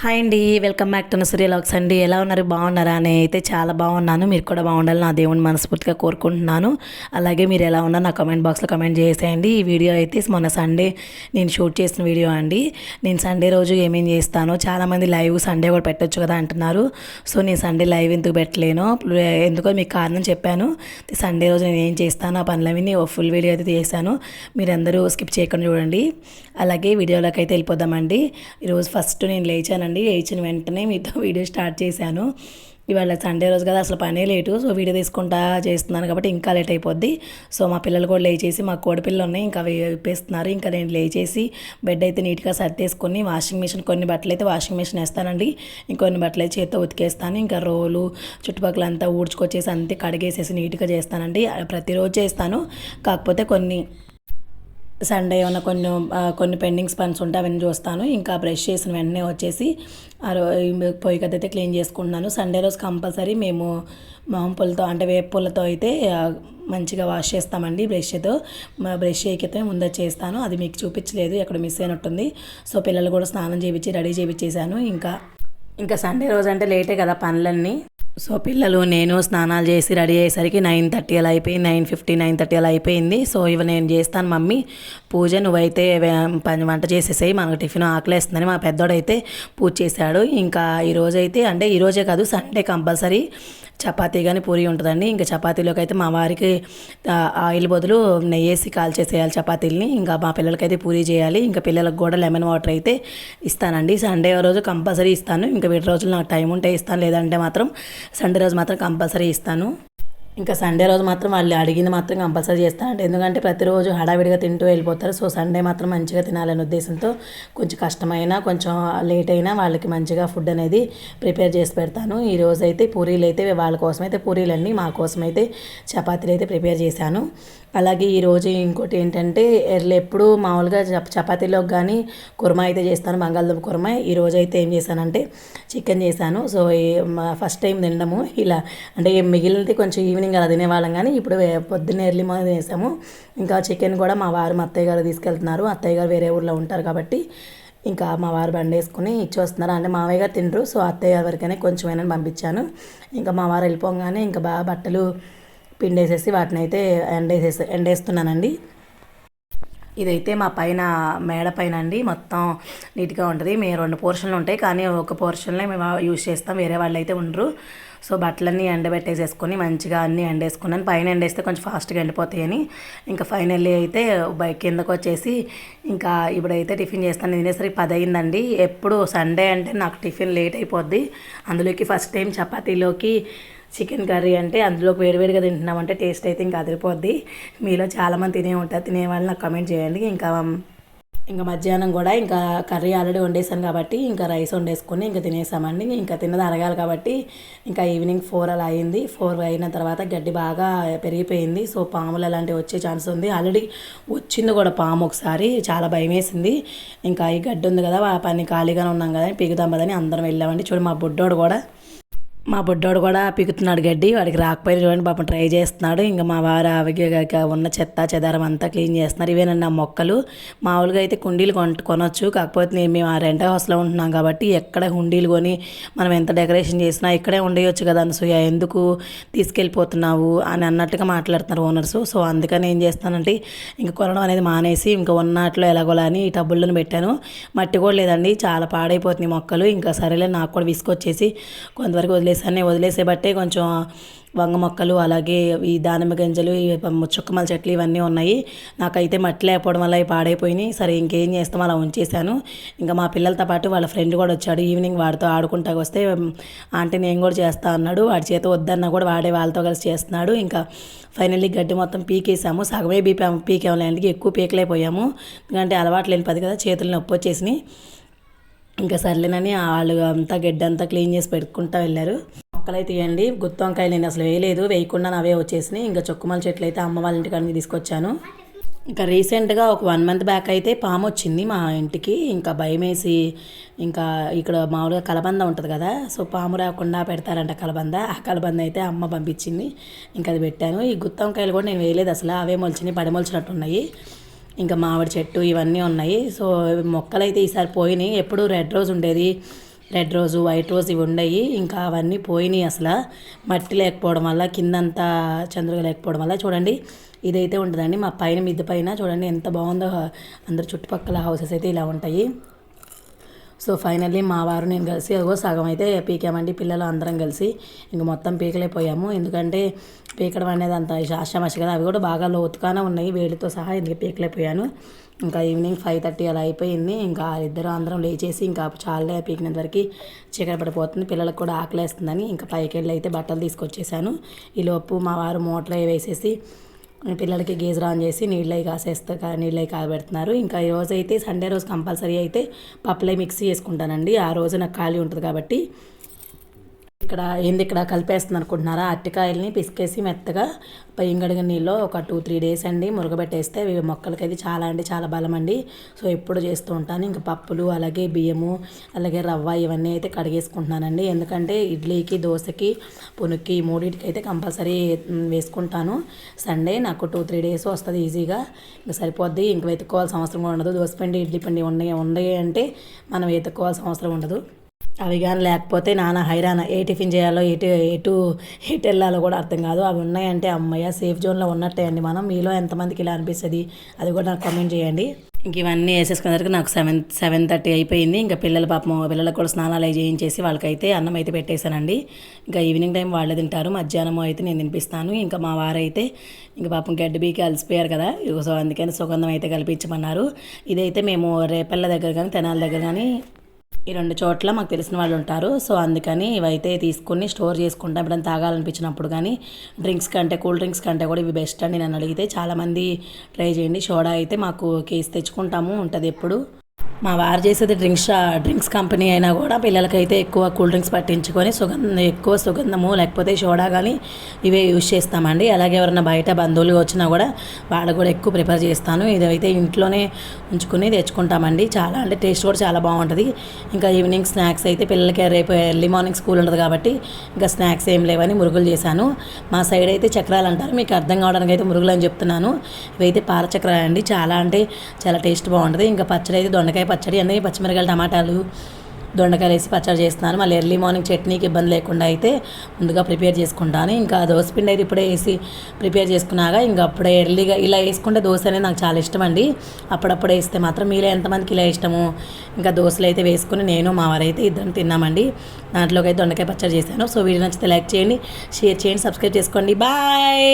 Hi అండి welcome back to నసరీ లాక్స్ అండి. ఎలా ఉన్నారు? బాగున్నారా? అని అయితే చాలా బాగున్నాను. మీరు కూడా బాగుండాలి నా దేవుని మనస్ఫూర్తిగా కోరుకుంటున్నాను. అలాగే మీరు ఎలా ఉన్నారు నా కమెంట్ బాక్స్లో కమెంట్ చేసేయండి. ఈ వీడియో అయితే మొన్న సండే నేను షూట్ చేసిన వీడియో అండి. నేను సండే రోజు ఏమేం చేస్తాను చాలామంది లైవ్ సండే కూడా పెట్టొచ్చు కదా అంటున్నారు. సో నేను సండే లైవ్ ఎందుకు పెట్టలేను? ఎందుకో మీకు కారణం చెప్పాను. సండే రోజు నేను ఏం చేస్తాను ఆ పనులవి ఫుల్ వీడియో అయితే చేశాను. మీరందరూ స్కిప్ చేయకుండా చూడండి. అలాగే వీడియోలోకి అయితే వెళ్ళిపోదామండి. ఈరోజు ఫస్ట్ నేను లేచాను లేచానండి వేయించిన వెంటనే మీతో వీడియో స్టార్ట్ చేశాను. ఇవాళ సండే రోజు కదా అసలు పనే లేటు. సో వీడియో తీసుకుంటా చేస్తున్నాను కాబట్టి ఇంకా లేట్ అయిపోద్ది. సో మా పిల్లలు కూడా లేచేసి మా కోడిపిల్లలు ఉన్నాయి ఇంకా అవి విప్పేస్తున్నారు ఇంకా నేను లేచేసి బెడ్ అయితే నీట్గా సర్దేసుకొని వాషింగ్ మిషన్ కొన్ని బట్టలు అయితే వాషింగ్ మిషన్ వేస్తానండి. ఇంకొన్ని బట్టలు అయితే చేత్తో ఉతికేస్తాను. ఇంకా రోలు చుట్టుపక్కల అంతా ఊడ్చుకొచ్చేసి అంతే కడిగేసేసి నీట్గా చేస్తానండి. ప్రతిరోజు చేస్తాను. కాకపోతే కొన్ని సండే ఏమైనా కొన్ని కొన్ని పెండింగ్స్ పన్స్ ఉంటే అవన్నీ చూస్తాను. ఇంకా బ్రష్ చేసిన వెంటనే వచ్చేసి ఆ పొయ్యి కథ అయితే క్లీన్ చేసుకుంటున్నాను. సండే రోజు కంపల్సరీ మేము మామూలు పుల్లతో అంటే వేపూలతో పుల్లతో అయితే మంచిగా వాష్ చేస్తామండి బ్రష్తో మా బ్రష్ చేయకైతే ముందే చేస్తాను. అది మీకు చూపించలేదు ఎక్కడ మిస్ అయినట్టుంది. సో పిల్లలు కూడా స్నానం చేయించి రెడీ చేయించేసాను ఇంకా ఇంకా సండే రోజు అంటే లేటే కదా పనులన్నీ. సో పిల్లలు నేను స్నానాలు చేసి రెడీ అయ్యేసరికి నైన్ థర్టీ అలా అయిపోయింది నైన్ ఫిఫ్టీ నైన్ థర్టీ అలా అయిపోయింది. సో ఇవి నేను చేస్తాను మమ్మీ. పూజ నువ్వైతే పని వంట చేసేసాయి మనకు టిఫిన్ ఆకలేస్తుందని మా పెద్దోడైతే పూజ చేశాడు. ఇంకా ఈరోజైతే అంటే ఈరోజే కాదు సండే కంపల్సరీ. చపాతీ కానీ పూరి ఉంటుందండి. ఇంకా చపాతీలోకి అయితే మా వారికి ఆయిల్ బదులు నెయ్యి వేసి కాల్చేసేయాలి చపాతీలని. ఇంకా మా పిల్లలకైతే పూరి చేయాలి. ఇంకా పిల్లలకు కూడా లెమన్ వాటర్ అయితే ఇస్తానండి. సండే రోజు కంపల్సరీ ఇస్తాను. ఇంకా వీటి రోజులు నాకు టైం ఉంటే ఇస్తాను. లేదంటే మాత్రం సండే రోజు మాత్రం కంపల్సరీ ఇస్తాను. ఇంకా సండే రోజు మాత్రం వాళ్ళు అడిగింది మాత్రం కంపల్సరీ చేస్తానంటే ఎందుకంటే ప్రతిరోజు హడావిడిగా తింటూ వెళ్ళిపోతారు. సో సండే మాత్రం మంచిగా తినాలనే ఉద్దేశంతో కొంచెం కష్టమైనా కొంచెం లేట్ అయినా వాళ్ళకి మంచిగా ఫుడ్ అనేది ప్రిపేర్ చేసి పెడతాను. ఈ అయితే పూరీలు అయితే వాళ్ళ కోసం అయితే పూరీలు మా కోసం అయితే చపాతీలు అయితే ప్రిపేర్ చేశాను. అలాగే ఈరోజు ఇంకోటి ఏంటంటే ఎర్లు ఎప్పుడు మామూలుగా చప చపాతీలోకి కానీ కుర్మా అయితే చేస్తాను. బంగాళదుంప కుర్మా. ఈ రోజు అయితే ఏం చేశానంటే చికెన్ చేశాను. సో ఫస్ట్ టైం తినడము. ఇలా అంటే మిగిలినది కొంచెం ఈవినింగ్ అలా తినేవాళ్ళం కానీ ఇప్పుడు పొద్దున్న పొద్దున్నే ఎర్లీ మార్నింగ్ వేసాము ఇంకా చికెన్ కూడా మా వారు మా అత్తయ్య గారు తీసుకెళ్తున్నారు. అత్తయ్య గారు వేరే ఊర్లో ఉంటారు కాబట్టి ఇంకా మా వారు బండి వేసుకుని ఇచ్చి వస్తున్నారు. అంటే మావయ్య గారు తినరు సో అత్తయ్య గారి వరకనే కొంచెమైనా పంపించాను. ఇంకా మా వారు వెళ్ళిపోగానే ఇంకా బాగా బట్టలు పిండేసేసి వాటిని అయితే ఎండేసేసి ఎండేస్తున్నానండి. ఇదైతే మా పైన మేడ పైన అండి. మొత్తం నీట్గా ఉంటుంది. మేము రెండు పోర్షన్లు ఉంటాయి కానీ ఒక పోర్షన్లో మేము యూజ్ చేస్తాం. వేరే వాళ్ళు అయితే ఉండరు. సో బట్టలన్నీ ఎండబెట్టేసేసుకొని మంచిగా అన్నీ ఎండేసుకున్నాను. పైన ఎండేస్తే కొంచెం ఫాస్ట్గా ఎండిపోతాయని. ఇంకా ఫైనల్లీ అయితే బైక్ కిందకు వచ్చేసి ఇంకా ఇప్పుడైతే టిఫిన్ చేస్తాను. తినేసరికి పది అయిందండి ఎప్పుడు సండే అంటే నాకు టిఫిన్ లేట్ అయిపోద్ది. అందులోకి ఫస్ట్ టైం చపాతీలోకి చికెన్ కర్రీ అంటే అందులోకి వేడివేడిగా తింటున్నామంటే టేస్ట్ అయితే ఇంకా అదిరిపోద్ది. మీలో చాలామంది తినే ఉంటారు. తినే వాళ్ళు నాకు కమెంట్ చేయండి. ఇంకా ఇంకా మధ్యాహ్నం కూడా ఇంకా కర్రీ ఆల్రెడీ వండేసాను కాబట్టి ఇంకా రైస్ వండేసుకొని ఇంకా తినేసామండి. ఇంకా తిన్నది అరగాలి కాబట్టి ఇంకా ఈవినింగ్ ఫోర్ అలా అయింది. ఫోర్ అయిన తర్వాత గడ్డి బాగా పెరిగిపోయింది. సో పాములు అలాంటివి వచ్చే ఛాన్స్ ఉంది. ఆల్రెడీ వచ్చింది కూడా పాము ఒకసారి. చాలా భయం వేసింది. ఇంకా ఈ గడ్డి ఉంది కదా ఆ పని ఖాళీగానే ఉన్నాం కదా పిగుదాం కదని అందరం వెళ్ళామండి. చూడు మా బుడ్డోడు కూడా మా బుడ్డోడు కూడా పీకుతున్నాడు గడ్డి. వాడికి రాకపోయినా చూడండి పాపం ట్రై చేస్తున్నాడు. ఇంకా మా వారు ఆవిగా ఉన్న చెత్త చెదారం అంతా క్లీన్ చేస్తున్నారు. ఇవేనండి ఆ మొక్కలు. మామూలుగా అయితే కుండీలు కొన కొనొచ్చు. కాకపోతే నేను మేము ఆ రెంట్ హౌస్లో ఉంటున్నాం కాబట్టి ఎక్కడ హుండీలు కొని మనం ఎంత డెకరేషన్ చేసినా ఇక్కడే ఉండేయచ్చు కదా అనసూయ. ఎందుకు తీసుకెళ్ళిపోతున్నావు? అని అన్నట్టుగా మాట్లాడుతున్నారు ఓనర్స్. సో అందుకని ఏం చేస్తానంటే ఇంక కొనడం అనేది మానేసి ఇంకా ఉన్నట్లో ఎలాగోలా అని ఈ టబ్బుల్లోనే పెట్టాను. మట్టి కూడా లేదండి. చాలా పాడైపోతున్నాయి మొక్కలు. ఇంకా సరేలే నాకు కూడా విసుకొచ్చేసి కొంతవరకు వదిలేసి వదిలేసే బట్టే కొంచెం వంగ మొక్కలు అలాగే ఈ దానిమ్మ గింజలు ఈ చుక్కమల చెట్లు ఇవన్నీ ఉన్నాయి. నాకైతే మట్టి లేకపోవడం వల్ల అవి పాడైపోయినాయి. సరే ఇంకేం చేస్తాం? అలా ఉంచేసాను ఇంకా మా పిల్లలతో పాటు వాళ్ళ ఫ్రెండ్ కూడా వచ్చాడు. ఈవినింగ్ వాడితో ఆడుకుంటా వస్తే ఆంటీ నేను కూడా చేస్తా అన్నాడు. వాడి చేత వద్దన్నా కూడా వాడే వాళ్ళతో కలిసి చేస్తున్నాడు. ఇంకా ఫైనల్లీ గడ్డి మొత్తం పీకేసాము సగమే పీపాము పీకాము లేండి ఎక్కువ పీకలేకపోయాము. ఎందుకంటే అలవాటు లేని పది కదా చేతులు నొప్పి వచ్చేసినాయి. ఇంకా సర్లేనని వాళ్ళు అంతా గడ్డి అంతా క్లీన్ చేసి పెట్టుకుంటా వెళ్ళారు. మొక్కలు అయితే ఇవ్వండి గుత్తి వంకాయలు నేను అసలు వేయలేదు. వేయకుండా అవే వచ్చేసినాయి. ఇంకా చొక్కుమల చెట్లు అయితే అమ్మ వాళ్ళ ఇంటికాడ నుంచి తీసుకొచ్చాను. ఇంకా రీసెంట్గా ఒక వన్ మంత్ బ్యాక్ అయితే పాము వచ్చింది మా ఇంటికి. ఇంకా భయం వేసి ఇంకా ఇక్కడ మామూలుగా కలబంద ఉంటుంది కదా సో పాము రాకుండా పెడతారంట కలబంద. ఆ కలబంద అయితే అమ్మ పంపించింది. ఇంకా అది పెట్టాను. ఈ గుత్తి వంకాయలు కూడా నేను వేయలేదు అసలు. అవే మొలిచినాయి పడి ఉన్నాయి ఇంకా మామిడి చెట్టు ఇవన్నీ ఉన్నాయి. సో మొక్కలు అయితే ఈసారి పోయినాయి. ఎప్పుడు రెడ్ రోజ్ ఉండేది. రెడ్ రోజు వైట్ రోజ్ ఇవి ఉండయి. ఇంకా అవన్నీ పోయినాయి అసలు. మట్టి లేకపోవడం వల్ల కిందంతా చంద్రుగా లేకపోవడం వల్ల చూడండి. ఇదైతే ఉంటుందండి. మా పైన మిద్ది పైన చూడండి ఎంత బాగుందో. అందరు చుట్టుపక్కల హౌసెస్ అయితే ఇలా ఉంటాయి. సో ఫైనల్లీ మా వారు నేను కలిసి అదిగో సగం అయితే పీకామండి పిల్లలు అందరం కలిసి ఇంక మొత్తం పీకలేకపోయాము. ఎందుకంటే పీకడం అనేది అంత ఆశామాష కదా అవి కూడా బాగా లోతుగానే ఉన్నాయి. వేడితో సహా ఇందుకు పీకలేకపోయాను. ఇంకా ఈవినింగ్ ఫైవ్ థర్టీ అలా అయిపోయింది. ఇంకా ఇద్దరు అందరం లేచేసి ఇంకా చాలే పీకినంత వరకు చీకటి పడిపోతుంది. పిల్లలకు కూడా ఆకలేస్తుందని ఇంకా పైకి వెళ్ళి అయితే బట్టలు తీసుకొచ్చేసాను. ఈలోపు మా వారు మోటార్ వేసేసి పిల్లలకి గేజర్ ఆన్ చేసి నీళ్ళు అవి నీళ్ళై నీళ్ళు అవి కాగబెడుతున్నారు ఇంకా ఈ రోజు అయితే సండే రోజు కంపల్సరీ అయితే పప్పులై మిక్సీ చేసుకుంటానండి. ఆ రోజు నాకు ఖాళీ ఉంటుంది కాబట్టి ఇక్కడ ఏంది ఇక్కడ కలిపేస్తుంది అనుకుంటున్నారా? అరటికాయలని పిసికేసి మెత్తగా ఇంగడిగ నీళ్ళు ఒక టూ త్రీ డేస్ అండి మురగబెట్టేస్తే ఇవి మొక్కలకైతే చాలా అంటే చాలా బలం అండి సో ఎప్పుడు చేస్తూ ఉంటాను. ఇంకా పప్పులు అలాగే బియ్యము అలాగే రవ్వ ఇవన్నీ అయితే కడిగేసుకుంటున్నానండి. ఎందుకంటే ఇడ్లీకి దోశకి పునుక్కి మూడింటికి అయితే కంపల్సరీ వేసుకుంటాను. సండే నాకు టూ త్రీ డేస్ వస్తుంది ఈజీగా. ఇంకా సరిపోద్ది. ఇంక వెతుక్కోవాల్సిన అవసరం ఉండదు. దోశ పిండి ఇడ్లీ పిండి ఉన్నాయి ఉన్నాయి అంటే మనం వెతుక్కోవాల్సిన అవసరం ఉండదు. అవి కానీ లేకపోతే నాన్న హైరాణ. ఏ టిఫిన్ చేయాలో ఎటు ఎటు ఎటు వెళ్ళాలో కూడా అర్థం కాదు. అవి ఉన్నాయంటే అమ్మయ్య సేఫ్ జోన్లో ఉన్నట్టే అండి మనం. మీలో ఎంతమందికి ఇలా అనిపిస్తుంది అది కూడా నాకు కమెంట్ చేయండి. ఇంక ఇవన్నీ వేసేసుకునేసరికి నాకు సెవెన్ సెవెన్ థర్టీ అయిపోయింది. ఇంకా పిల్లల పాపం పిల్లలకు కూడా స్నానాలు అవి చేయించేసి వాళ్ళకైతే అన్నం అయితే పెట్టేశానండి. ఇంకా ఈవినింగ్ టైం వాళ్ళే తింటారు. మధ్యాహ్నం అయితే నేను తినిపిస్తాను. ఇంకా మా వారైతే ఇంకా పాపం గడ్డి బీకి అలసిపోయారు కదా. సో అందుకని సుగంధం అయితే కల్పించమన్నారు. ఇదైతే మేము రేపల్ల దగ్గర కానీ తెనాల దగ్గర కానీ ఈ రెండు చోట్ల మాకు తెలిసిన వాళ్ళు ఉంటారు. సో అందుకని ఇవైతే తీసుకుని స్టోర్ చేసుకుంటాం. ఎప్పుడైనా తాగాలనిపించినప్పుడు కానీ డ్రింక్స్ కంటే కూల్ డ్రింక్స్ కంటే కూడా ఇవి బెస్ట్ అండి నన్ను అడిగితే చాలామంది ట్రై చేయండి. సోడా అయితే మాకు కేసు తెచ్చుకుంటాము. ఉంటుంది ఎప్పుడు. మా వారు చేసేది డ్రింక్స్ డ్రింక్స్ కంపెనీ అయినా కూడా పిల్లలకైతే ఎక్కువ కూల్ డ్రింక్స్ పట్టించుకొని సుగంధం ఎక్కువ సుగంధము లేకపోతే సోడా కానీ ఇవే యూజ్ చేస్తామండి. అలాగే ఎవరైనా బయట బంధువులు వచ్చినా కూడా వాళ్ళు కూడా ఎక్కువ ప్రిపేర్ చేస్తాను. ఇదైతే ఇంట్లోనే ఉంచుకుని తెచ్చుకుంటామండి. చాలా అంటే టేస్ట్ కూడా చాలా బాగుంటుంది. ఇంకా ఈవినింగ్ స్నాక్స్ అయితే పిల్లలకి రేపు ఎర్లీ మార్నింగ్ స్కూల్ ఉండదు కాబట్టి ఇంకా స్నాక్స్ ఏం లేవని మురుగులు చేశాను. మా సైడ్ అయితే చక్రాలు అంటారు. మీకు అర్థం కావడానికి అయితే మురుగులు అని చెప్తున్నాను. ఇవైతే పాల చక్రాలు అండి చాలా అంటే చాలా టేస్ట్ బాగుంటుంది. ఇంకా పచ్చడి అయితే దొండకాయ పచ్చడి అన్నీ పచ్చిమిరకాయలు టమాటాలు దొండకాయలు వేసి పచ్చడి చేస్తున్నాను మళ్ళీ ఎర్లీ మార్నింగ్ చట్నీకి ఇబ్బంది లేకుండా అయితే ముందుగా ప్రిపేర్ చేసుకుంటాను. ఇంకా దోశపిండి అయితే ఇప్పుడే వేసి ప్రిపేర్ చేసుకున్నాక ఇంకా అప్పుడే ఎర్లీగా ఇలా వేసుకుంటే దోశ అనేది నాకు చాలా ఇష్టం అండి. అప్పుడప్పుడు వేస్తే మాత్రం మీలో ఎంతమందికి ఇలా ఇష్టము ఇంకా దోశలు అయితే వేసుకుని నేను మా వారైతే ఇద్దరం తిన్నామండి. దాంట్లోకి అయితే దొండకాయ పచ్చడి చేశాను. సో వీడియో నచ్చితే లైక్ చేయండి షేర్ చేయండి సబ్స్క్రైబ్ చేసుకోండి. బాయ్!